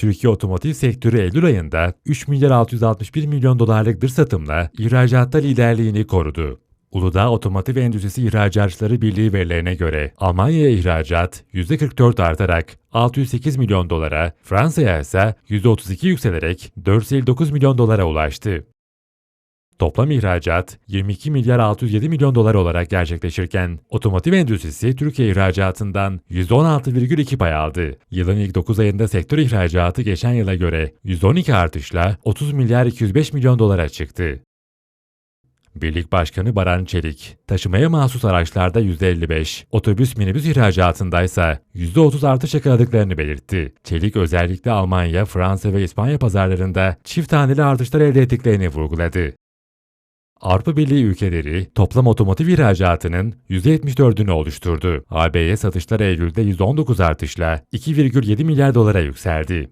Türkiye otomotiv sektörü Eylül ayında 3 milyar 661 milyon dolarlık dış satımla ihracatta liderliğini korudu. Uludağ Otomotiv Endüstrisi İhracatçıları Birliği verilerine göre Almanya'ya ihracat %44 artarak 608 milyon dolara, Fransa'ya ise %32 yükselerek 459 milyon dolara ulaştı. Toplam ihracat 22 milyar 607 milyon dolar olarak gerçekleşirken otomotiv endüstrisi Türkiye ihracatından %16,2 pay aldı. Yılın ilk 9 ayında sektör ihracatı geçen yıla göre %12 artışla 30 milyar 205 milyon dolara çıktı. Birlik Başkanı Baran Çelik, taşımaya mahsus araçlarda %55, otobüs minibüs ihracatındaysa %30 artış yakaladıklarını belirtti. Çelik özellikle Almanya, Fransa ve İspanya pazarlarında çift taneli artışlar elde ettiklerini vurguladı. Avrupa Birliği ülkeleri toplam otomotiv ihracatının %74'ünü oluşturdu. AB'ye satışlar Eylül'de %19 artışla 2,7 milyar dolara yükseldi.